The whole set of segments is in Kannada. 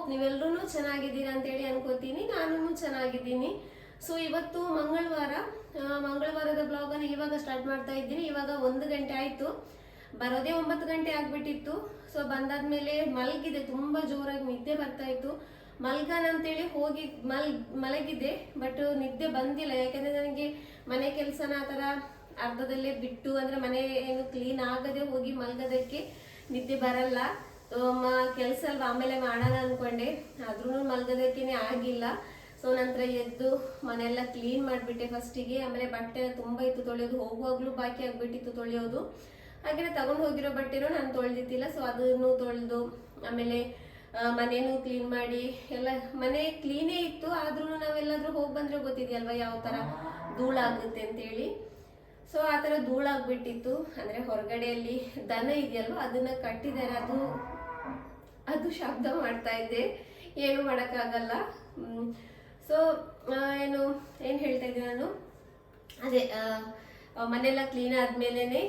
ಹೋಪ್ ನೀವೆಲ್ಲರೂ ಚೆನ್ನಾಗಿದ್ದೀರಾ ಅಂತೇಳಿ ಅನ್ಕೋತೀನಿ ನಾನು ಚೆನ್ನಾಗಿದ್ದೀನಿ. ಸೊ ಇವತ್ತು ಮಂಗಳವಾರ ಮಂಗಳವಾರದ ಬ್ಲಾಗನ್ನು ಇವಾಗ ಸ್ಟಾರ್ಟ್ ಮಾಡ್ತಾ ಇದ್ದೀನಿ. ಇವಾಗ ಒಂದು ಗಂಟೆ ಆಯಿತು. ಬರೋದೇ ಒಂಬತ್ತು ಗಂಟೆ ಆಗಿಬಿಟ್ಟಿತ್ತು. ಸೊ ಬಂದಾದ್ಮೇಲೆ ಮಲಗಿದೆ, ತುಂಬಾ ಜೋರಾಗಿ ನಿದ್ದೆ ಬರ್ತಾ ಇತ್ತು. ಮಲ್ಗಾನ ಅಂತೇಳಿ ಹೋಗಿ, ಮಲ್ ಮಲಗಿದೆ ಬಟ್ ನಿದ್ದೆ ಬಂದಿಲ್ಲ. ಯಾಕಂದ್ರೆ ನನಗೆ ಮನೆ ಕೆಲಸನ ಆ ಥರ ಅರ್ಧದಲ್ಲೇ ಬಿಟ್ಟು, ಅಂದ್ರೆ ಮನೆ ಏನು ಕ್ಲೀನ್ ಆಗದೆ ಹೋಗಿ ಮಲ್ಗೋದಕ್ಕೆ ನಿದ್ದೆ ಬರಲ್ಲ. ಕೆಲಸ ಅಲ್ವಾ? ಆಮೇಲೆ ಮಾಡೋಣ ಅನ್ಕೊಂಡೆ. ಆದ್ರೂ ಮಲ್ಗೋದಕ್ಕೇನೆ ಆಗಿಲ್ಲ. ಸೊ ನಂತರ ಎದ್ದು ಮನೆಯೆಲ್ಲ ಕ್ಲೀನ್ ಮಾಡಿಬಿಟ್ಟೆ ಫಸ್ಟಿಗೆ ಆಮೇಲೆ ಬಟ್ಟೆ ತುಂಬ ಇತ್ತು ತೊಳೆಯೋದು. ಹೋಗುವಾಗಲೂ ಬಾಕಿ ಆಗಿಬಿಟ್ಟಿತ್ತು ತೊಳೆಯೋದು. ಹಾಗೆ ತಗೊಂಡು ಹೋಗಿರೋ ಬಟ್ಟೆನೂ ನಾನು ತೊಳೆದಿತ್ತಿಲ್ಲ ಸೊ ಅದನ್ನು ತೊಳೆದು, ಆಮೇಲೆ ಮನೇನು ಕ್ಲೀನ್ ಮಾಡಿ ಎಲ್ಲ ಮನೆ ಕ್ಲೀನೇ ಇತ್ತು. ಆದ್ರೂ ನಾವೆಲ್ಲಾದ್ರೂ ಹೋಗಿ ಬಂದರೆ ಗೊತ್ತಿದೆಯಲ್ವ ಯಾವ ತರ ಧೂಳಾಗುತ್ತೆ ಅಂತೇಳಿ. ಸೊ ಆ ಥರ ಧೂಳಾಗ್ಬಿಟ್ಟಿತ್ತು. ಅಂದ್ರೆ ಹೊರಗಡೆಯಲ್ಲಿ ದನ ಇದೆಯಲ್ವ? ಅದನ್ನ ಕಟ್ಟಿದ್ದಾರೆ. ಅದು ಅದು ಶಬ್ದ ಮಾಡ್ತಾ ಇದ್ದೆ. ಏನು ಮಾಡೋಕ್ಕಾಗಲ್ಲ. ಸೊ ಏನು ಏನು ಹೇಳ್ತಾ ಇದ್ದೀನಿ ನಾನು? ಅದೇ ಮನೆಯೆಲ್ಲ ಕ್ಲೀನ್ ಆದ್ಮೇಲೆ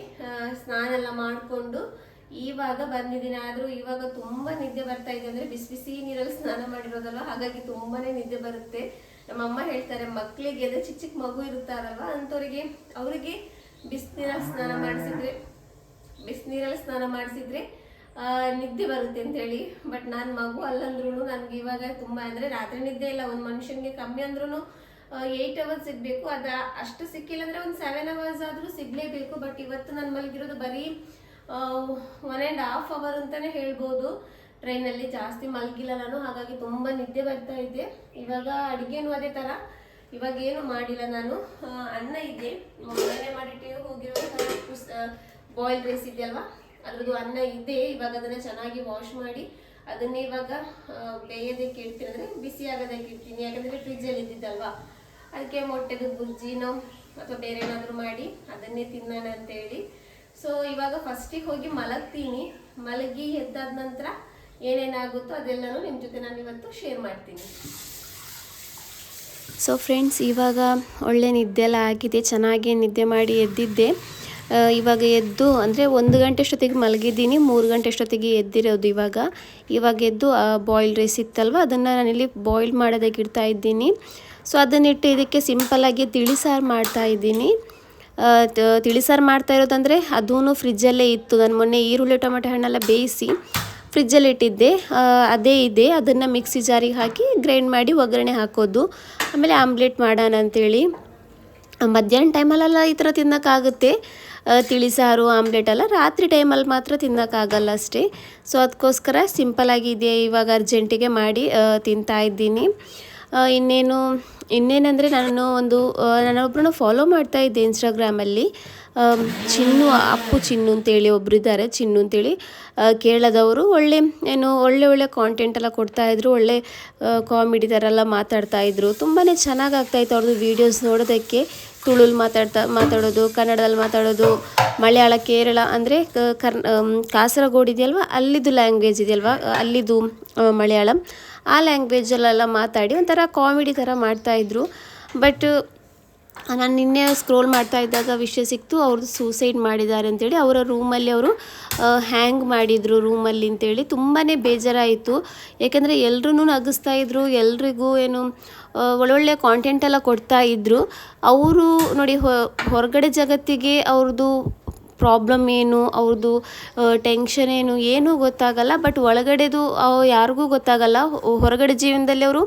ಸ್ನಾನ ಎಲ್ಲ ಮಾಡಿಕೊಂಡು ಇವಾಗ ಬಂದಿದ್ದೀನಿ. ಆದರೂ ಇವಾಗ ತುಂಬ ನಿದ್ದೆ ಬರ್ತಾ ಇದೆ ಅಂದರೆ ಬಿಸಿ ಬಿಸಿ ನೀರಲ್ಲಿ ಸ್ನಾನ ಮಾಡಿರೋದಲ್ಲ ಹಾಗಾಗಿ ತುಂಬಾ ನಿದ್ದೆ ಬರುತ್ತೆ. ನಮ್ಮ ಅಮ್ಮ ಹೇಳ್ತಾರೆ ಮಕ್ಕಳಿಗೆ ಅದೇ ಚಿಕ್ಕ ಚಿಕ್ಕ ಮಗು ಇರುತ್ತಾರಲ್ವ? ಅಂಥವ್ರಿಗೆ, ಅವರಿಗೆ ಬಿಸಿನೀರಲ್ಲಿ ಸ್ನಾನ ಮಾಡಿಸಿದ್ರೆ ಬಿಸಿನೀರಲ್ಲಿ ಸ್ನಾನ ಮಾಡಿಸಿದ್ರೆ ನಿದ್ದೆ ಬರುತ್ತೆ ಅಂತ ಹೇಳಿ ಬಟ್ ನಾನು ಮಗು ಅಲ್ಲಂದ್ರೂ ನನಗೆ ಇವಾಗ ತುಂಬಾ ಅಂದ್ರೆ ರಾತ್ರಿ ನಿದ್ದೆ ಇಲ್ಲ, ಒಂದು ಮನುಷ್ಯನಿಗೆ ಕಮ್ಮಿ ಅಂದ್ರೂ ಏಯ್ಟ್ ಅವರ್ಸ್ ಸಿಗಬೇಕು. ಅದು ಅಷ್ಟು ಸಿಕ್ಕಿಲ್ಲ ಅಂದ್ರೆ ಒಂದು ಸೆವೆನ್ ಅವರ್ಸ್ ಆದ್ರೂ ಸಿಗ್ಲೇಬೇಕು. ಬಟ್ ಇವತ್ತು ನಾನು ಮಲಗಿರೋದು ಬರೀ ಒನ್ ಆ್ಯಂಡ್ ಹಾಫ್ ಅವರ್ ಅಂತಾನೆ ಹೇಳ್ಬೋದು. ಟ್ರೈನಲ್ಲಿ ಜಾಸ್ತಿ ಮಲಗಿಲ್ಲ ನಾನು, ಹಾಗಾಗಿ ತುಂಬಾ ನಿದ್ದೆ ಬರ್ತಾ ಇದ್ದೆ ಇವಾಗ ಅಡುಗೆನೂ ಅದೇ ತರ. ಇವಾಗ ಏನು ಮಾಡಿಲ್ಲ ನಾನು. ಅನ್ನ ಇದೆ. ಮೊದಲನೇ ಮಾಡಿಟ್ಟು ಹೋಗಿರೋ ಬಾಯ್ಲ್ ರೈಸ್ ಇದೆಯಲ್ವಾ? ಅದ್ರದ್ದು ಅನ್ನ ಇದೆ, ಇವಾಗ ಅದನ್ನ ಚೆನ್ನಾಗಿ ವಾಶ್ ಮಾಡಿ ಅದನ್ನೇ ಇವಾಗ ಬೇಯೋದಕ್ಕೆ ಇಡ್ತೀನಿ ಅಂದರೆ ಬಿಸಿ ಆಗೋದಕ್ಕೆ ಇಡ್ತೀನಿ ಯಾಕಂದರೆ ಫ್ರಿಜ್ಜಲ್ಲಿ ಇದ್ದಿದ್ದಲ್ವಾ? ಅದಕ್ಕೆ ಮೊಟ್ಟೆದು ಬುರ್ಜಿನೋ ಅಥವಾ ಬೇರೆ ಏನಾದರೂ ಮಾಡಿ ಅದನ್ನೇ ತಿನ್ನೋಣ ಅಂತೇಳಿ. ಸೊ ಇವಾಗ ಫಸ್ಟಿಗೆ ಹೋಗಿ ಮಲಗ್ತೀನಿ. ಮಲಗಿ ಎದ್ದಾದ ನಂತರ ಏನೇನಾಗುತ್ತೋ ಅದೆಲ್ಲನೂ ನಿಮ್ಮ ಜೊತೆ ನಾನು ಇವತ್ತು ಶೇರ್ ಮಾಡ್ತೀನಿ. ಸೊ ಫ್ರೆಂಡ್ಸ್ ಇವಾಗ ಒಳ್ಳೆ ನಿದ್ದೆ ಎಲ್ಲ ಆಗಿದೆ, ಚೆನ್ನಾಗಿ ನಿದ್ದೆ ಮಾಡಿ ಎದ್ದಿದ್ದೆ. ಇವಾಗ ಎದ್ದು, ಅಂದರೆ ಒಂದು ಗಂಟೆ ಅಷ್ಟೊತ್ತಿಗೆ ಮಲಗಿದ್ದೀನಿ, ಮೂರು ಗಂಟೆ ಅಷ್ಟೊತ್ತಿಗೆ ಎದ್ದಿರೋದು ಇವಾಗ. ಇವಾಗ ಎದ್ದು ಬಾಯ್ಲ್ ರೈಸ್ ಇತ್ತಲ್ವ, ಅದನ್ನು ನಾನಿಲ್ಲಿ ಬಾಯ್ಲ್ ಮಾಡೋದಕ್ಕೆ ಇಡ್ತಾ ಇದ್ದೀನಿ. ಸೊ ಅದನ್ನಿಟ್ಟು ಇದಕ್ಕೆ ಸಿಂಪಲ್ಲಾಗಿ ತಿಳಿ ಸಾರು ಮಾಡ್ತಾ ಇದ್ದೀನಿ. ತಿಳಿಸಾರು ತಿಳಿ ಸಾರು ಮಾಡ್ತಾ ಇರೋದಂದರೆ ಅದೂ ಫ್ರಿಜ್ಜಲ್ಲೇ ಇತ್ತು. ನಾನು ಮೊನ್ನೆ ಈರುಳ್ಳಿ, ಟೊಮೆಟೊ ಹಣ್ಣೆಲ್ಲ ಬೇಯಿಸಿ ಫ್ರಿಜ್ಜಲ್ಲಿ ಇಟ್ಟಿದ್ದೆ. ಅದೇ ಇದೆ, ಅದನ್ನು ಮಿಕ್ಸಿ ಜಾರಿಗೆ ಹಾಕಿ ಗ್ರೈಂಡ್ ಮಾಡಿ ಒಗ್ಗರಣೆ ಹಾಕೋದು. ಆಮೇಲೆ ಆಮ್ಲೆಟ್ ಮಾಡೋಣ ಅಂತೇಳಿ. ಮಧ್ಯಾಹ್ನ ಟೈಮಲ್ಲೆಲ್ಲ ಈ ಥರ ತಿನ್ನೋಕ್ಕಾಗುತ್ತೆ. ತಿಳಿಸಾರು ತಿಳಿ ಆಮ್ಲೆಟ್ ಎಲ್ಲ ರಾತ್ರಿ ಟೈಮಲ್ಲಿ ಮಾತ್ರ ತಿನ್ನೋಕ್ಕಾಗಲ್ಲ ಅಷ್ಟೇ. ಸೊ, ಅದಕ್ಕೋಸ್ಕರ ಸಿಂಪಲಾಗಿದೆ ಇವಾಗ ಅರ್ಜೆಂಟಿಗೆ ಮಾಡಿ ತಿಂತಾ ಇದ್ದೀನಿ. ಇನ್ನೇನು, ಇನ್ನೇನಂದರೆ ನಾನು ಒಂದು ನಾನೊಬ್ಬರನ್ನ ಫಾಲೋ ಮಾಡ್ತಾ ಇದ್ದೆ ಇನ್ಸ್ಟಾಗ್ರಾಮಲ್ಲಿ ಚಿನ್ನು, ಅಪ್ಪು ಚಿನ್ನು ಅಂತೇಳಿ ಒಬ್ಬರಿದ್ದಾರೆ ಚಿನ್ನು ಅಂತೇಳಿ. ಕೇಳೋದವರು ಕೇರಳದವರು ಒಳ್ಳೆ, ಏನು, ಒಳ್ಳೆ ಒಳ್ಳೆ ಕಾಂಟೆಂಟ್ ಎಲ್ಲ ಕೊಡ್ತಾಯಿದ್ರು ಒಳ್ಳೆ ಕಾಮಿಡಿ ಥರ ಎಲ್ಲ ಮಾತಾಡ್ತಾಯಿದ್ರು ತುಂಬಾ ಚೆನ್ನಾಗಿ ಆಗ್ತಾಯಿತ್ತು ಅವ್ರದ್ದು ವೀಡಿಯೋಸ್ ನೋಡೋದಕ್ಕೆ. ತುಳುಲ್ ಮಾತಾಡ್ತಾ ಮಾತಾಡೋದು ಕನ್ನಡದಲ್ಲಿ ಮಾತಾಡೋದು ಮಲಯಾಳ ಕೇರಳ ಅಂದರೆ ಕರ್ನ ಕಾಸರಗೋಡ್ ಇದೆಯಲ್ವ? ಅಲ್ಲಿದು ಲ್ಯಾಂಗ್ವೇಜ್ ಇದೆಯಲ್ವ? ಅಲ್ಲಿದ್ದು ಆ, ಮಲಯಾಳಂ. ಆ ಲ್ಯಾಂಗ್ವೇಜಲ್ಲೆಲ್ಲ ಮಾತಾಡಿ ಒಂಥರ ಕಾಮಿಡಿ ಥರ ಮಾಡ್ತಾಯಿದ್ರು ಬಟ್ ನಾನು ನಿನ್ನೆ ಸ್ಕ್ರೋಲ್ ಮಾಡ್ತಾ ಇದ್ದಾಗ ವಿಷಯ ಸಿಕ್ತು ಅವ್ರದ್ದು ಸೂಸೈಡ್ ಮಾಡಿದ್ದಾರೆ ಅಂತೇಳಿ. ಅವರ ರೂಮಲ್ಲಿ ಅವರು ಹ್ಯಾಂಗ್ ಮಾಡಿದರು ರೂಮಲ್ಲಿ ಅಂತೇಳಿ. ತುಂಬಾ ಬೇಜಾರಾಯಿತು. ಯಾಕೆಂದರೆ ಎಲ್ಲರೂ ನಗಿಸ್ತಾ ಇದ್ರು, ಎಲ್ರಿಗೂ ಏನು ಒಳ್ಳೊಳ್ಳೆ ಕಾಂಟೆಂಟ್ ಎಲ್ಲ ಕೊಡ್ತಾ ಇದ್ದರು ಅವರು ನೋಡಿ ಹೊರಗಡೆ ಜಗತ್ತಿಗೆ ಅವ್ರದ್ದು ಪ್ರಾಬ್ಲಮ್ ಏನು ಅವ್ರದ್ದು ಟೆನ್ಷನ್ ಏನು, ಏನೂ ಗೊತ್ತಾಗಲ್ಲ. ಬಟ್ ಒಳಗಡೆದು ಯಾರಿಗೂ ಗೊತ್ತಾಗಲ್ಲ. ಹೊರಗಡೆ ಜೀವನದಲ್ಲಿ ಅವರು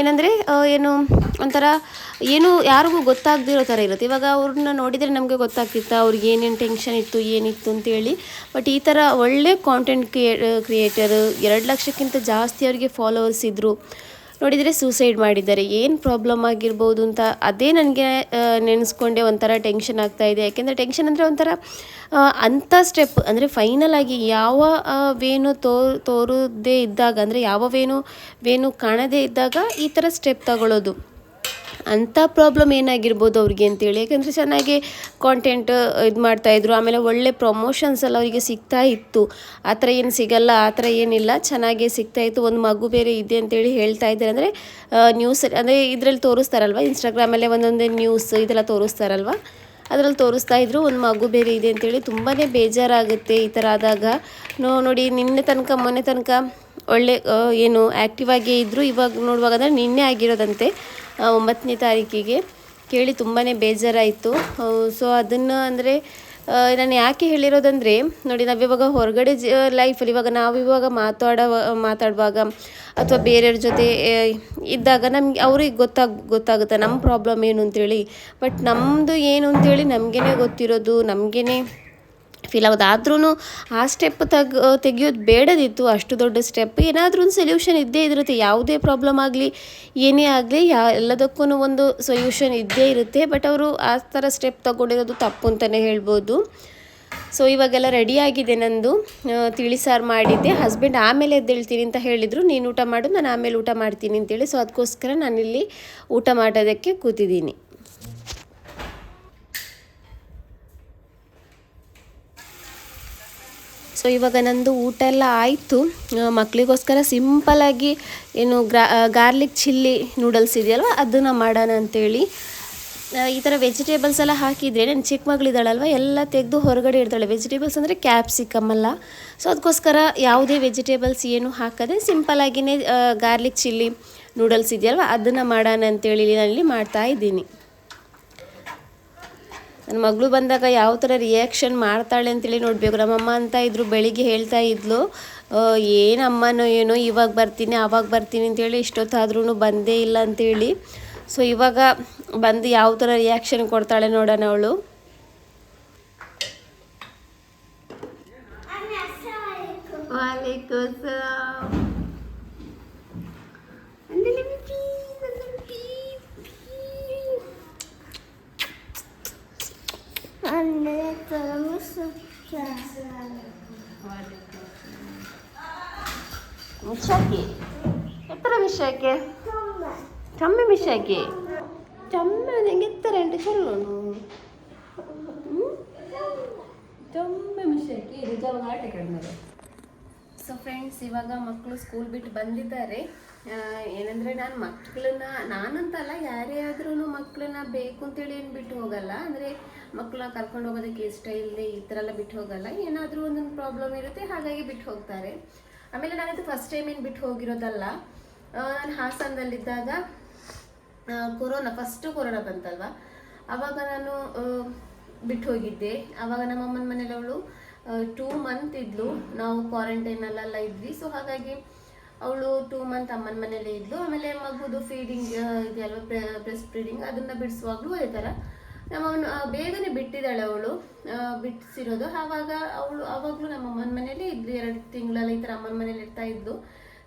ಏನಂದರೆ ಏನು, ಒಂಥರ ಏನು ಯಾರಿಗೂ ಗೊತ್ತಾಗದಿರೋ ಥರ ಇರುತ್ತೆ. ಇವಾಗ ಅವ್ರನ್ನ ನೋಡಿದರೆ ನಮಗೆ ಗೊತ್ತಾಗ್ತಿತ್ತು, ಅವ್ರಿಗೆ ಏನೇನು ಟೆನ್ಷನ್ ಇತ್ತು, ಏನಿತ್ತು ಅಂತೇಳಿ ಬಟ್ ಈ ಥರ ಒಳ್ಳೆ ಕಾಂಟೆಂಟ್ ಕ್ರಿಯೇ ಕ್ರಿಯೇಟರ್ ಎರಡು ಲಕ್ಷಕ್ಕಿಂತ ಜಾಸ್ತಿ ಅವರಿಗೆ ಫಾಲೋವರ್ಸ್ ಇದ್ದರು ನೋಡಿದರೆ ಸೂಸೈಡ್ ಮಾಡಿದ್ದಾರೆ. ಏನು ಪ್ರಾಬ್ಲಮ್ ಆಗಿರ್ಬೋದು ಅಂತ ಅದೇ ನನಗೆ ನೆನೆಸ್ಕೊಂಡೆ ಒಂಥರ ಟೆನ್ಷನ್ ಆಗ್ತಾ ಇದೆ. ಯಾಕೆಂದರೆ ಟೆನ್ಷನ್ ಅಂದರೆ ಒಂಥರ ಅಂಥ ಸ್ಟೆಪ್ ಅಂದರೆ ಫೈನಲ್ ಆಗಿ ಯಾವ ವೇನು ತೋ, ತೋರದೇ ಇದ್ದಾಗ, ಅಂದರೆ ಯಾವ ವೇನು ವೇನು ಕಾಣದೇ ಇದ್ದಾಗ ಈ ಥರ ಸ್ಟೆಪ್ ತಗೊಳ್ಳೋದು. ಅಂಥ ಪ್ರಾಬ್ಲಮ್ ಏನಾಗಿರ್ಬೋದು ಅವ್ರಿಗೆ ಅಂತೇಳಿ? ಯಾಕಂದರೆ ಚೆನ್ನಾಗಿ ಕಾಂಟೆಂಟ್ ಇದು ಮಾಡ್ತಾಯಿದ್ರು ಆಮೇಲೆ ಒಳ್ಳೆ ಪ್ರಮೋಷನ್ಸ್ ಎಲ್ಲ ಅವರಿಗೆ ಸಿಗ್ತಾ ಇತ್ತು. ಆ ಥರ ಏನು ಸಿಗಲ್ಲ, ಆ ಥರ ಏನಿಲ್ಲ. ಚೆನ್ನಾಗೇ ಸಿಗ್ತಾ ಇತ್ತು. ಒಂದು ಮಗು ಬೇರೆ ಇದೆ ಅಂತೇಳಿ ಹೇಳ್ತಾ ಇದ್ದಾರೆ. ಅಂದರೆ ನ್ಯೂಸ್ ಅಂದರೆ ಇದರಲ್ಲಿ ತೋರಿಸ್ತಾರಲ್ವ? ಇನ್ಸ್ಟಾಗ್ರಾಮಲ್ಲೇ ಒಂದೊಂದೇ ನ್ಯೂಸ್ ಇದೆಲ್ಲ ತೋರಿಸ್ತಾರಲ್ವ? ಅದರಲ್ಲಿ ತೋರಿಸ್ತಾ ಇದ್ರು. ಒಂದು ಮಗು ಬೇರೆ ಇದೆ ಅಂತೇಳಿ. ತುಂಬಾ ಬೇಜಾರಾಗುತ್ತೆ ಈ ಥರ ಆದಾಗ. ನೋ, ನೋಡಿ, ನಿನ್ನೆ ತನಕ, ಮೊನ್ನೆ ತನಕ ಒಳ್ಳೆ ಏನು ಆ್ಯಕ್ಟಿವ್ ಆಗೇ ಇದ್ದರು ಇವಾಗ ನೋಡುವಾಗ ಅಂದರೆ ನಿನ್ನೆ ಆಗಿರೋದಂತೆ. ಒಂಬತ್ತನೇ ತಾರೀಕಿಗೆ ಕೇಳಿ ತುಂಬಾ ಬೇಜಾರಾಯಿತು. ಸೊ ಅದನ್ನು ಅಂದರೆ ನಾನು ಯಾಕೆ ಹೇಳಿರೋದಂದರೆ, ನೋಡಿ ನಾವಿವಾಗ ಹೊರಗಡೆ ಜ ಲೈಫಲ್ಲಿ ಇವಾಗ ನಾವು ಇವಾಗ ಮಾತಾಡೋ, ಮಾತಾಡುವಾಗ ಅಥವಾ ಬೇರೆಯವ್ರ ಜೊತೆ ಇದ್ದಾಗ ನಮ್ಗೆ ಅವ್ರಿಗೆ ಗೊತ್ತಾಗ, ಗೊತ್ತಾಗುತ್ತೆ ನಮ್ಮ ಪ್ರಾಬ್ಲಮ್ ಏನು ಅಂತೇಳಿ. ಬಟ್ ನಮ್ಮದು ಏನು ಅಂತೇಳಿ ನಮಗೇ ಗೊತ್ತಿರೋದು ನಮಗೇ ಫೀಲ್ ಆಗೋದು ಆ ಸ್ಟೆಪ್ ತಗ್, ತೆಗಿಯೋದು ಬೇಡದಿತ್ತು, ಅಷ್ಟು ದೊಡ್ಡ ಸ್ಟೆಪ್ ಏನಾದರೂ ಒಂದು ಸೊಲ್ಯೂಷನ್ ಇದ್ದೇ ಇರುತ್ತೆ. ಯಾವುದೇ ಪ್ರಾಬ್ಲಮ್ ಆಗಲಿ, ಏನೇ ಆಗಲಿ, ಯಾ ಎಲ್ಲದಕ್ಕೂ ಒಂದು ಸೊಲ್ಯೂಷನ್ ಇದ್ದೇ ಇರುತ್ತೆ. ಬಟ್ ಅವರು ಆ ಥರ ಸ್ಟೆಪ್ ತಗೊಂಡಿರೋದು ತಪ್ಪು ಅಂತಲೇ ಹೇಳ್ಬೋದು. ಸೊ ಇವಾಗೆಲ್ಲ ರೆಡಿ ಆಗಿದೆ ನಂದು. ತಿಳಿಸಾರು ತಿಳಿ ಸಾರು ಮಾಡಿದ್ದೆ. ಹಸ್ಬೆಂಡ್ ಆಮೇಲೆ ಎದ್ದೇಳ್ತೀನಿ ಅಂತ ಹೇಳಿದರು. ನೀನು ಊಟ ಮಾಡು, ನಾನು ಆಮೇಲೆ ಊಟ ಮಾಡ್ತೀನಿ ಅಂತೇಳಿ. ಸೊ ಅದಕ್ಕೋಸ್ಕರ ನಾನಿಲ್ಲಿ ಊಟ ಮಾಡೋದಕ್ಕೆ ಕೂತಿದ್ದೀನಿ. ಸೊ ಇವಾಗ ನಂದು ಊಟ ಎಲ್ಲ ಆಯಿತು. ಮಕ್ಕಳಿಗೋಸ್ಕರ ಸಿಂಪಲಾಗಿ ಏನು ಗ್ರಾ ಗಾರ್ಲಿಕ್ ಚಿಲ್ಲಿ ನೂಡಲ್ಸ್ ಇದೆಯಲ್ವ? ಅದನ್ನು ಮಾಡೋಣ ಅಂತೇಳಿ. ಈ ಥರ ವೆಜಿಟೇಬಲ್ಸ್ ಎಲ್ಲ ಹಾಕಿದರೆ ನನ್ನ ಚಿಕ್ಕ ಮಗಳಿದ್ದಾಳಲ್ವ ಎಲ್ಲ ತೆಗೆದು ಹೊರಗಡೆ ಇಡ್ತಾಳೆ. ವೆಜಿಟೇಬಲ್ಸ್ ಅಂದರೆ ಕ್ಯಾಪ್ಸಿಕಮ್ ಅಲ್ಲ. ಸೊ ಅದಕ್ಕೋಸ್ಕರ ಯಾವುದೇ ವೆಜಿಟೇಬಲ್ಸ್ ಏನು ಹಾಕದೆ ಸಿಂಪಲಾಗಿಯೇ ಗಾರ್ಲಿಕ್ ಚಿಲ್ಲಿ ನೂಡಲ್ಸ್ ಇದೆಯಲ್ವ? ಅದನ್ನು ಮಾಡೋಣ ಅಂತೇಳಿ ನಾನಿಲ್ಲಿ ಮಾಡ್ತಾ ಇದ್ದೀನಿ. ನನ್ನ ಮಗಳು ಬಂದಾಗ ಯಾವ ಥರ ರಿಯಾಕ್ಷನ್ ಮಾಡ್ತಾಳೆ ಅಂತೇಳಿ ನೋಡಬೇಕು. ನಮ್ಮಮ್ಮ ಅಂತ ಇದ್ರು ಬೆಳಿಗ್ಗೆ ಹೇಳ್ತಾ ಇದ್ಲು ಏನು ಏನಮ್ಮನೋ ಏನೋ ಇವಾಗ ಬರ್ತೀನಿ ಆವಾಗ ಬರ್ತೀನಿ ಅಂತೇಳಿ ಇಷ್ಟೊತ್ತಾದ್ರೂ ಬಂದೇ ಇಲ್ಲ ಅಂತೇಳಿ. ಸೊ ಇವಾಗ ಬಂದು ಯಾವ ಥರ ರಿಯಾಕ್ಷನ್ ಕೊಡ್ತಾಳೆ ನೋಡೋಣ ಅವಳು. ವಾಲೇಕುಮ್ എത്ര മിഷാക്കി ചമ്മ മിഷാക്കി ചമ്മ നിങ്ങൾക്ക് എത്രയുണ്ട് ചൊല്ലണു ചമ്മ മിഷാക്കി ഇത് ചെറുതായിട്ട് കിടന്നത്. ಸೊ ಫ್ರೆಂಡ್ಸ್ ಇವಾಗ ಮಕ್ಕಳು ಸ್ಕೂಲ್ ಬಿಟ್ಟು ಬಂದಿದ್ದಾರೆ. ಏನಂದರೆ ನಾನು ಮಕ್ಕಳನ್ನ ನಾನಂತಲ್ಲ ಯಾರೇ ಆದ್ರೂ ಮಕ್ಕಳನ್ನ ಬೇಕು ಅಂತೇಳಿ ಏನು ಬಿಟ್ಟು ಹೋಗಲ್ಲ. ಅಂದರೆ ಮಕ್ಕಳನ್ನ ಕರ್ಕೊಂಡು ಹೋಗೋದಕ್ಕೆ ಇಷ್ಟ ಇಲ್ಲದೆ ಈ ಥರ ಎಲ್ಲ ಬಿಟ್ಟು ಹೋಗಲ್ಲ. ಏನಾದರೂ ಒಂದೊಂದು ಪ್ರಾಬ್ಲಮ್ ಇರುತ್ತೆ, ಹಾಗಾಗಿ ಬಿಟ್ಟು ಹೋಗ್ತಾರೆ. ಆಮೇಲೆ ನಾನಿದು ಫಸ್ಟ್ ಟೈಮ್ ಏನು ಬಿಟ್ಟು ಹೋಗಿರೋದಲ್ಲ ನಾನು ಹಾಸನದಲ್ಲಿದ್ದಾಗ ಕೊರೋನಾ ಫಸ್ಟು ಕೊರೋನಾ ಬಂತಲ್ವ? ಅವಾಗ ನಾನು ಬಿಟ್ಟು ಹೋಗಿದ್ದೆ. ಆವಾಗ ನಮ್ಮ ಅಮ್ಮನ ಮನೇಲಿ ಅವಳು ಟೂ ಮಂತ್ ಇದ್ಲು. ನಾವು ಕ್ವಾರಂಟೈನಲ್ಲೆಲ್ಲ ಇದ್ವಿ. ಸೊ ಹಾಗಾಗಿ ಅವಳು ಟೂ ಮಂತ್ ಅಮ್ಮನ ಮನೇಲಿ ಇದ್ಲು. ಆಮೇಲೆ ಮಗುದು ಫೀಡಿಂಗ್ ಇದೆಯಲ್ವ ಬ್ರೆಸ್ಟ್ ಫೀಡಿಂಗ್ ಅದನ್ನ ಬಿಡಿಸುವಾಗಲೂ ಅದೇ ಥರ ನಮ್ಮವನು ಬೇಗನೆ ಬಿಟ್ಟಿದ್ದಾಳೆ ಅವಳು. ಬಿಡಿಸಿರೋದು. ಆವಾಗ ಅವಳು, ಆವಾಗಲೂ ನಮ್ಮ ಅಮ್ಮನ ಮನೇಲಿ ಇದ್ಲು. ಎರಡು ತಿಂಗಳಲ್ಲಿ ಈ ಥರ ಅಮ್ಮನ ಮನೇಲಿ ಇರ್ತಾ ಇದ್ಲು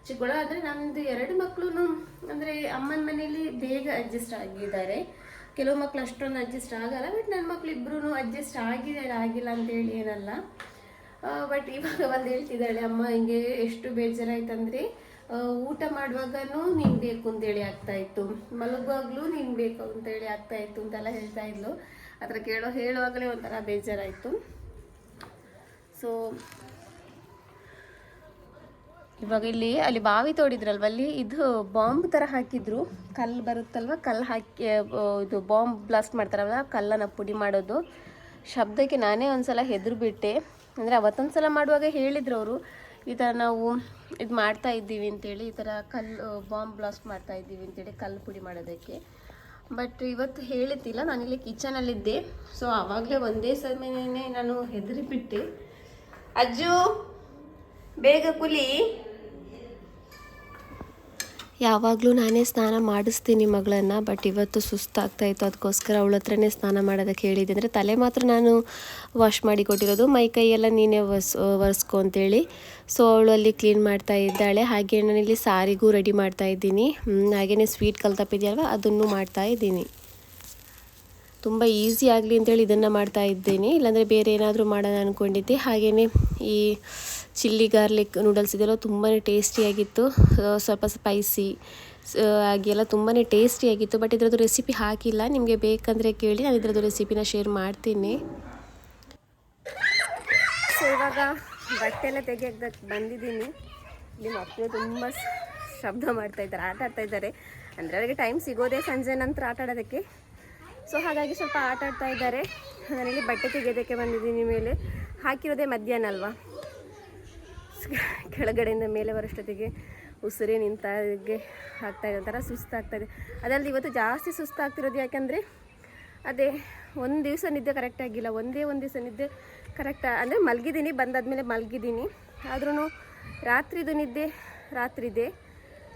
ಚಿಕ್ಕವಳು. ಆದರೆ ನಮ್ಮದು ಎರಡು ಮಕ್ಕಳು ಅಂದರೆ ಅಮ್ಮನ ಮನೇಲಿ ಬೇಗ ಅಡ್ಜಸ್ಟ್ ಆಗಿದ್ದಾರೆ. ಕೆಲವು ಮಕ್ಕಳು ಅಷ್ಟೊಂದು ಅಡ್ಜಸ್ಟ್ ಆಗಲ್ಲ ಬಟ್ ನನ್ನ ಮಕ್ಕಳು ಇಬ್ಬರೂ ಅಡ್ಜಸ್ಟ್ ಆಗಿದೆ, ಆಗಿಲ್ಲ ಅಂತೇಳಿ ಏನಲ್ಲ. ಬಟ್ ಇವಾಗ ಒಂದು ಹೇಳ್ತಿದ್ದಾಳೆ, ಅಮ್ಮ, ಹಿಂಗೆ ಎಷ್ಟು ಬೇಜಾರಾಯ್ತಂದ್ರೆ ಊಟ ಮಾಡುವಾಗನೂ ನೀನು ಬೇಕು ಅಂತೇಳಿ ಆಗ್ತಾ ಇತ್ತು. ಮಲಗುವಾಗಲೂ ನೀನು ಬೇಕು ಅಂತೇಳಿ ಆಗ್ತಾ ಇತ್ತು ಅಂತೆಲ್ಲ ಹೇಳ್ತಾ ಇದ್ಲು. ಅದರ ಕೇಳೋ, ಹೇಳುವಾಗಲೇ ಒಂಥರ ಬೇಜಾರಾಯಿತು. ಸೊ ಇವಾಗ ಇಲ್ಲಿ, ಅಲ್ಲಿ ಬಾವಿ ತೋಡಿದ್ರಲ್ವ, ಅಲ್ಲಿ ಇದು ಬಾಂಬ್ ಥರ ಹಾಕಿದ್ರು. ಕಲ್ಲು ಬರುತ್ತಲ್ವ, ಕಲ್ಲು ಹಾಕಿ ಇದು ಬಾಂಬ್ ಬ್ಲಾಸ್ಟ್ ಮಾಡ್ತಾರಲ್ವ ಕಲ್ಲನ್ನು ಪುಡಿ ಮಾಡೋದು. ಶಬ್ದಕ್ಕೆ ನಾನೇ ಒಂದ್ಸಲ ಹೆದ್ರು ಬಿಟ್ಟೆ ಅಂದರೆ ಅವತ್ತೊಂದು ಸಲ ಮಾಡುವಾಗ ಹೇಳಿದ್ರು ಅವರು ಈ ಥರ ನಾವು ಇದು ಮಾಡ್ತಾ ಇದ್ದೀವಿ ಅಂತೇಳಿ, ಈ ಥರ ಕಲ್ಲು, ಬಾಂಬ್ ಬ್ಲಾಸ್ಟ್ ಮಾಡ್ತಾ ಇದ್ದೀವಿ ಅಂತೇಳಿ ಕಲ್ಲು ಪುಡಿ ಮಾಡೋದಕ್ಕೆ. ಬಟ್ ಇವತ್ತು ಹೇಳಿದ್ದಿಲ್ಲ ನಾನಿಲ್ಲಿ ಕಿಚನಲ್ಲಿದ್ದೆ ಸೊ ಆವಾಗಲೇ ಒಂದೇ ಸಮಯನೇ ನಾನು ಹೆದರಿಬಿಟ್ಟೆ. ಅಜ್ಜು, ಬೇಗ ಕುಲಿ. ಯಾವಾಗಲೂ ನಾನೇ ಸ್ನಾನ ಮಾಡಿಸ್ತೀನಿ ಮಗಳನ್ನು ಬಟ್ ಇವತ್ತು ಸುಸ್ತಾಗ್ತಾ ಇತ್ತು. ಅದಕ್ಕೋಸ್ಕರ ಅವಳ ಹತ್ರನೇ ಸ್ನಾನ ಮಾಡೋದಕ್ಕೆ ಹೇಳಿದ್ದೆ. ಅಂದರೆ ತಲೆ ಮಾತ್ರ ನಾನು ವಾಶ್ ಮಾಡಿ ಕೊಟ್ಟಿರೋದು. ಮೈ ಕೈಯೆಲ್ಲ ನೀನೇ ಒರ್ಸ್, ಒರೆಸ್ಕೊ ಅಂತೇಳಿ. ಸೊ ಅವಳು ಅಲ್ಲಿ ಕ್ಲೀನ್ ಮಾಡ್ತಾ ಇದ್ದಾಳೆ. ಹಾಗೆ ನಾನಿಲ್ಲಿ ಸಾರಿಗೂ ರೆಡಿ ಮಾಡ್ತಾ ಇದ್ದೀನಿ. ಹಾಗೆಯೇ ಸ್ವೀಟ್ ಕಲ್ತಪ್ಪಿದೆಯಲ್ವ? ಅದನ್ನು ಮಾಡ್ತಾ ಇದ್ದೀನಿ. ತುಂಬ ಈಸಿ ಆಗಲಿ ಅಂತೇಳಿ ಇದನ್ನು ಮಾಡ್ತಾ ಇದ್ದೀನಿ. ಇಲ್ಲಾಂದರೆ ಬೇರೆ ಏನಾದರೂ ಮಾಡೋಣ ಅಂದ್ಕೊಂಡಿದ್ದೆ ಹಾಗೆಯೇ ಈ ಚಿಲ್ಲಿ ಗಾರ್ಲಿಕ್ ನೂಡಲ್ಸ್ ಇದೆಲ್ಲ ತುಂಬಾ ಟೇಸ್ಟಿಯಾಗಿತ್ತು ಸ್ವಲ್ಪ ಸ್ಪೈಸಿ ಆಗಿ ಎಲ್ಲ ತುಂಬಾ ಟೇಸ್ಟಿಯಾಗಿತ್ತು ಬಟ್ ಇದರದ್ದು ರೆಸಿಪಿ ಹಾಕಿಲ್ಲ. ನಿಮಗೆ ಬೇಕಂದರೆ ಕೇಳಿ. ನಾನು ಇದರದ್ದು ರೆಸಿಪಿನ ಶೇರ್ ಮಾಡ್ತೀನಿ. ಸೊ ಇವಾಗ ಬಟ್ಟೆ ಎಲ್ಲ ಬಂದಿದ್ದೀನಿ. ನಿಮ್ಮ ಮಕ್ಕಳು ತುಂಬ ಶಬ್ದ ಮಾಡ್ತಾ ಇದ್ದಾರೆ, ಆಟ ಆಡ್ತಾ ಇದ್ದಾರೆ. ಅಂದರೆ ಅವರಿಗೆ ಟೈಮ್ ಸಿಗೋದೇ ಸಂಜೆ ನಂತರ ಆಟ ಆಡೋದಕ್ಕೆ. ಸೊ ಹಾಗಾಗಿ ಸ್ವಲ್ಪ ಆಟ ಆಡ್ತಾ ಇದ್ದಾರೆ. ನಾನಿಲ್ಲಿ ಬಟ್ಟೆ ತೆಗೆಯೋದಕ್ಕೆ ಬಂದಿದ್ದೀನಿ ಮೇಲೆ. ಹಾಕಿರೋದೇ ಮಧ್ಯಾಹ್ನ ಅಲ್ವಾ? ಕೆಳಗಡೆಯಿಂದ ಮೇಲೆ ಬರೋಷ್ಟೊತ್ತಿಗೆ ಉಸಿರೇ ನಿಂತಾಗೆ ಆಗ್ತಾಯಿದೆ ಒಂಥರ ಸುಸ್ತಾಗ್ತಾಯಿದೆ ಅದಲ್ಲದೆ ಇವತ್ತು ಜಾಸ್ತಿ ಸುಸ್ತಾಗ್ತಿರೋದು ಯಾಕೆಂದರೆ ಅದೇ ಒಂದು ದಿವಸ ನಿದ್ದೆ ಕರೆಕ್ಟ್ ಆಗಿಲ್ಲ, ಒಂದೇ ಒಂದು ದಿವಸ ನಿದ್ದೆ ಕರೆಕ್ಟ್ ಅಂದರೆ ಮಲಗಿದ್ದೀನಿ, ಬಂದಾದ್ಮೇಲೆ ಮಲಗಿದ್ದೀನಿ. ಆದ್ರೂ ರಾತ್ರಿದು ನಿದ್ದೆ ರಾತ್ರಿದೆ.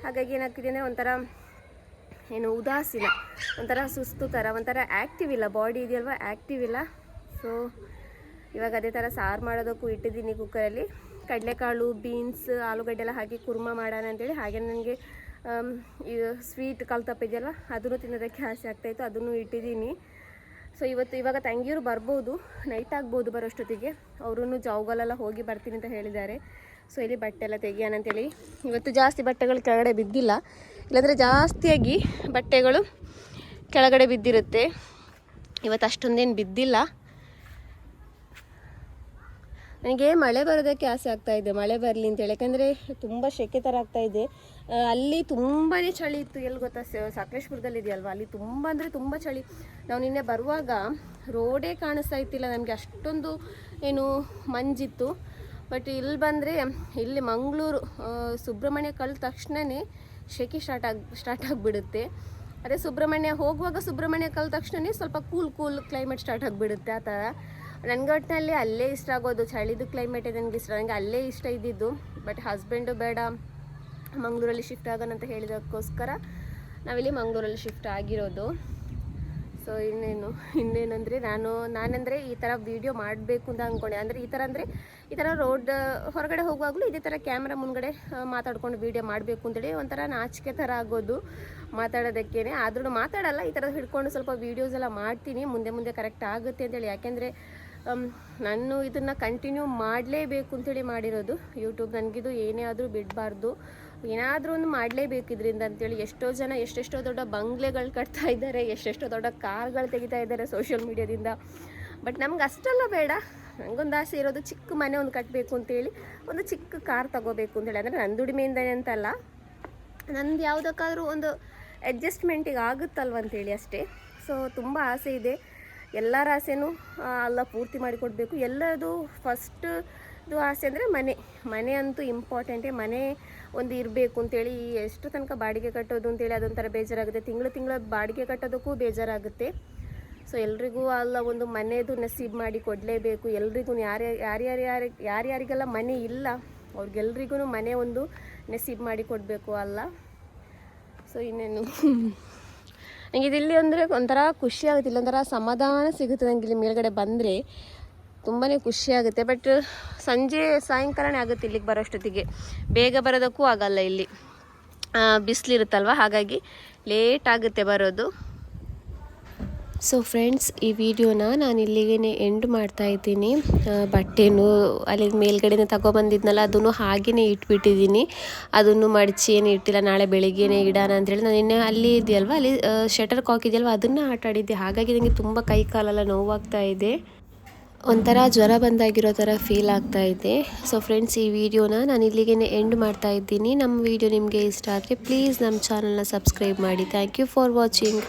ಹಾಗಾಗಿ ಏನಾಗ್ತಿದೆ ಅಂದರೆ ಒಂಥರ ಏನು ಉದಾಸೀನ, ಒಂಥರ ಸುಸ್ತು ಥರ, ಒಂಥರ ಆ್ಯಕ್ಟಿವ್ ಇಲ್ಲ ಬಾಡಿ ಇದೆಯಲ್ವ ಆ್ಯಕ್ಟಿವ್ ಇಲ್ಲ. ಸೊ ಇವಾಗ ಅದೇ ಥರ ಸಾರು ಮಾಡೋದಕ್ಕೂ ಇಟ್ಟಿದ್ದೀನಿ ಕುಕ್ಕರಲ್ಲಿ ಕಡಲೆಕಾಳು ಬೀನ್ಸ್ ಆಲೂಗಡ್ಡೆ ಎಲ್ಲ ಹಾಕಿ ಕುರ್ಮ ಮಾಡೋಣ ಅಂತೇಳಿ. ಹಾಗೆ ನನಗೆ ಇದು ಸ್ವೀಟ್ ಕಾಲು ತಪ್ಪಿದೆಯಲ್ಲ ಅದನ್ನು ತಿನ್ನೋದಕ್ಕೆ ಆಸೆ ಆಗ್ತಾಯಿತ್ತು ಅದನ್ನು ಇಟ್ಟಿದ್ದೀನಿ. ಸೊ ಇವತ್ತು ಇವಾಗ ತಂಗಿಯರು ಬರ್ಬೋದು ನೈಟ್ ಆಗ್ಬೋದು ಬರೋಷ್ಟೊತ್ತಿಗೆ. ಅವರು ಜಾವ್ಗಲೆಲ್ಲ ಹೋಗಿ ಬರ್ತೀನಿ ಅಂತ ಹೇಳಿದ್ದಾರೆ. ಸೊ ಇಲ್ಲಿ ಬಟ್ಟೆ ಎಲ್ಲ ತೆಗಿಯೋಣ ಅಂತೇಳಿ. ಇವತ್ತು ಜಾಸ್ತಿ ಬಟ್ಟೆಗಳು ಕೆಳಗಡೆ ಬಿದ್ದಿಲ್ಲ. ಇಲ್ಲಾಂದರೆ ಜಾಸ್ತಿಯಾಗಿ ಬಟ್ಟೆಗಳು ಕೆಳಗಡೆ ಬಿದ್ದಿರುತ್ತೆ. ಇವತ್ತು ಅಷ್ಟೊಂದೇನು ಬಿದ್ದಿಲ್ಲ. ನನಗೆ ಮಳೆ ಬರೋದಕ್ಕೆ ಆಸೆ ಆಗ್ತಾ ಇದೆ, ಮಳೆ ಬರಲಿ ಅಂತೇಳಿ ಯಾಕಂದರೆ ತುಂಬ ಶೆಕೆ ಥರ ಆಗ್ತಾ ಇದೆ. ಅಲ್ಲಿ ತುಂಬಾ ಚಳಿ ಇತ್ತು. ಎಲ್ಲಿ ಗೊತ್ತಾ ಸಕಲೇಶ್ಪುರದಲ್ಲಿ ಇದೆಯಲ್ವಾ? ಅಲ್ಲಿ ತುಂಬ ಅಂದರೆ ತುಂಬ ಚಳಿ. ನಾವು ನಿನ್ನೆ ಬರುವಾಗ ರೋಡೇ ಕಾಣಿಸ್ತಾ ಇತ್ತಿಲ್ಲ ನಮಗೆ ಅಷ್ಟೊಂದು ಏನು ಮಂಜಿತ್ತು. ಬಟ್ ಇಲ್ಲಿ ಬಂದರೆ, ಇಲ್ಲಿ ಮಂಗಳೂರು ಸುಬ್ರಹ್ಮಣ್ಯ ಕಳೆದ ತಕ್ಷಣವೇ ಶೆಕೆ ಸ್ಟಾರ್ಟ್ ಆಗಿ, ಸ್ಟಾರ್ಟ್ ಆಗಿಬಿಡುತ್ತೆ. ಅದೇ ಸುಬ್ರಹ್ಮಣ್ಯ, ಹೋಗುವಾಗ ಸುಬ್ರಹ್ಮಣ್ಯ ಕಳೆದ ತಕ್ಷಣವೇ ಸ್ವಲ್ಪ ಕೂಲ್ ಕೂಲ್ ಕ್ಲೈಮೇಟ್ ಸ್ಟಾರ್ಟ್ ಆಗಿಬಿಡುತ್ತೆ ಆ ಥರ ನನಗೆ ಒಟ್ಟಿನಲ್ಲಿ ಅಲ್ಲೇ ಇಷ್ಟ ಆಗೋದು. ಚಳಿದು ಕ್ಲೈಮೇಟೇ ನನಗೆ ಇಷ್ಟ. ನನಗೆ ಅಲ್ಲೇ ಇಷ್ಟ ಇದ್ದಿದ್ದು. ಬಟ್ ಹಸ್ಬೆಂಡು ಬೇಡ. ಮಂಗಳೂರಲ್ಲಿ ಶಿಫ್ಟ್ ಆಗೋಣ ಅಂತ ಹೇಳಿದಕ್ಕೋಸ್ಕರ ನಾವಿಲ್ಲಿ ಮಂಗಳೂರಲ್ಲಿ ಶಿಫ್ಟ್ ಆಗಿರೋದು. ಸೊ ಇನ್ನೇನು, ಇನ್ನೇನಂದರೆ ನಾನು, ನಾನಂದರೆ ಈ ಥರ ವೀಡಿಯೋ ಮಾಡಬೇಕು ಅಂತ ಅಂದ್ಕೊಂಡೆ ಅಂದರೆ ಈ ಥರ ಅಂದರೆ ಈ ಥರ ರೋಡ್ ಹೊರಗಡೆ ಹೋಗುವಾಗಲೂ ಇದೇ ಥರ ಕ್ಯಾಮ್ರಾ ಮುಂದ್ಗಡೆ ಮಾತಾಡ್ಕೊಂಡು ವೀಡಿಯೋ ಮಾಡಬೇಕು ಅಂತೇಳಿ ಒಂಥರ ನಾಚಿಕೆ ಥರ ಆಗೋದು ಮಾತಾಡೋದಕ್ಕೇನೆ. ಆದ್ರೂ ಮಾತಾಡಲ್ಲ, ಈ ಥರ ಹಿಡ್ಕೊಂಡು ಸ್ವಲ್ಪ ವೀಡಿಯೋಸ್ ಎಲ್ಲ ಮಾಡ್ತೀನಿ. ಮುಂದೆ ಮುಂದೆ ಕರೆಕ್ಟ್ ಆಗುತ್ತೆ ಅಂತೇಳಿ. ಯಾಕೆಂದರೆ ನಾನು ಇದನ್ನು ಕಂಟಿನ್ಯೂ ಮಾಡಲೇಬೇಕು ಅಂತೇಳಿ ಮಾಡಿರೋದು. ಯೂಟ್ಯೂಬ್ ನನಗಿದು ಏನೇ ಆದರೂ ಬಿಡಬಾರ್ದು. ಏನಾದರೂ ಒಂದು ಮಾಡಲೇಬೇಕು ಇದರಿಂದ ಅಂತೇಳಿ ಎಷ್ಟೋ ಜನ, ಎಷ್ಟೆಷ್ಟೋ ದೊಡ್ಡ ಬಂಗ್ಲೆಗಳು ಕಟ್ತಾ ಇದ್ದಾರೆ, ಎಷ್ಟೆಷ್ಟೋ ದೊಡ್ಡ ಕಾರ್ಗಳು ತೆಗಿತಾ ಇದ್ದಾರೆ ಸೋಷಿಯಲ್ ಮೀಡಿಯಾದಿಂದ ಬಟ್ ನಮ್ಗೆ ಅಷ್ಟೆಲ್ಲ ಬೇಡ. ನನಗೊಂದು ಆಸೆ ಇರೋದು ಚಿಕ್ಕ ಮನೆ ಒಂದು ಕಟ್ಟಬೇಕು ಅಂತೇಳಿ ಒಂದು ಚಿಕ್ಕ ಕಾರ್ ತಗೋಬೇಕು ಅಂತೇಳಿ ಅಂದರೆ ನನ್ನ ದುಡಿಮೆಯಿಂದನೇ ಅಂತಲ್ಲ. ನಂದು ಯಾವುದಕ್ಕಾದರೂ ಒಂದು ಅಡ್ಜಸ್ಟ್ಮೆಂಟಿಗೆ ಆಗುತ್ತಲ್ವ ಅಂತೇಳಿ ಅಷ್ಟೇ. ಸೊ ತುಂಬ ಆಸೆ ಇದೆ. ಎಲ್ಲರ ಆಸೆನೂ ಅಲ್ಲ ಪೂರ್ತಿ ಮಾಡಿಕೊಡ್ಬೇಕು. ಎಲ್ಲದು ಫಸ್ಟ್ ಇದು ಆಸೆ ಅಂದರೆ ಮನೆ. ಮನೆ ಅಂತೂ ಇಂಪಾರ್ಟೆಂಟೇ ಮನೆ ಒಂದು ಇರಬೇಕು ಅಂತೇಳಿ ಎಷ್ಟು ತನಕ ಬಾಡಿಗೆ ಕಟ್ಟೋದು ಅಂತೇಳಿ ಅದೊಂಥರ ಬೇಜಾರಾಗುತ್ತೆ. ತಿಂಗಳು ತಿಂಗಳು ಬಾಡಿಗೆ ಕಟ್ಟೋದಕ್ಕೂ ಬೇಜಾರಾಗುತ್ತೆ. ಸೊ ಎಲ್ರಿಗೂ ಅಲ್ಲ ಒಂದು ಮನೆದು ನಸೀಬ್ ಮಾಡಿ ಕೊಡಲೇಬೇಕು. ಎಲ್ರಿಗೂ ಯಾರು ಯಾರ್ಯಾರು ಯಾರು ಯಾರ್ಯಾರಿಗೆಲ್ಲ ಮನೆ ಇಲ್ಲ ಅವ್ರಿಗೆಲ್ರಿಗೂ ಮನೆ ಒಂದು ನಸೀಬ್ ಮಾಡಿ ಕೊಡಬೇಕು ಅಲ್ಲ. ಸೊ ಇನ್ನೇನು? ನನಗೆ ಇಲ್ಲಿ ಅಂದರೆ ಒಂಥರ ಖುಷಿ ಆಗುತ್ತೆ, ಇಲ್ಲೊಂಥರ ಸಮಾಧಾನ ಸಿಗುತ್ತೆ ನನಗೆ ಇಲ್ಲಿ ಮೇಲ್ಗಡೆ ಬಂದರೆ. ತುಂಬಾ ಖುಷಿ ಆಗುತ್ತೆ ಬಟ್ ಸಂಜೆ ಸಾಯಂಕಾಲನೇ ಆಗುತ್ತೆ ಇಲ್ಲಿಗೆ ಬರೋಷ್ಟೊತ್ತಿಗೆ. ಬೇಗ ಬರೋದಕ್ಕೂ ಆಗಲ್ಲ ಇಲ್ಲಿ. ಬಿಸಿಲಿರುತ್ತಲ್ವ, ಹಾಗಾಗಿ ಲೇಟ್ ಆಗುತ್ತೆ ಬರೋದು. ಸೊ ಫ್ರೆಂಡ್ಸ್ ಈ ವಿಡಿಯೋನ ನಾನು ಇಲ್ಲಿಗೆ ಎಂಡ್ ಮಾಡ್ತಾ ಇದ್ದೀನಿ. ಬಟ್ಟೆನೂ ಅಲ್ಲಿ ಮೇಲ್ಗಡೆನೇ ತಗೊಬಂದಿದ್ನಲ್ಲ, ಅದನ್ನು ಹಾಗೆಯೇ ಇಟ್ಬಿಟ್ಟಿದ್ದೀನಿ. ಅದನ್ನು ಮಡಚಿ ಏನು ಇಟ್ಟಿಲ್ಲ, ನಾಳೆ ಬೆಳಿಗ್ಗೆನೇ ಇಡೋಣ ಅಂತೇಳಿ ನಾನು ಇನ್ನೇ ಅಲ್ಲಿ ಇದೆಯಲ್ವ, ಅಲ್ಲಿ ಶಟರ್ ಕಾಕ್ ಇದೆಯಲ್ವ, ಅದನ್ನು ಆಟ ಆಡಿದ್ದೆ. ಹಾಗಾಗಿ ನನಗೆ ತುಂಬ ಕೈ ಕಾಲೆಲ್ಲ ನೋವಾಗ್ತಾ ಇದೆ. ಒಂಥರ ಜ್ವರ ಬಂದಾಗಿರೋ ಥರ ಫೀಲ್ ಆಗ್ತಾ ಇದೆ. ಸೊ ಫ್ರೆಂಡ್ಸ್ ಈ ವಿಡಿಯೋನ ನಾನು ಇಲ್ಲಿಗೆ ಎಂಡ್ ಮಾಡ್ತಾ ಇದ್ದೀನಿ. ನಮ್ಮ ವಿಡಿಯೋ ನಿಮಗೆ ಇಷ್ಟ ಆದರೆ ಪ್ಲೀಸ್ ನಮ್ಮ ಚಾನಲ್ನ ಸಬ್ಸ್ಕ್ರೈಬ್ ಮಾಡಿ. Thank you for watching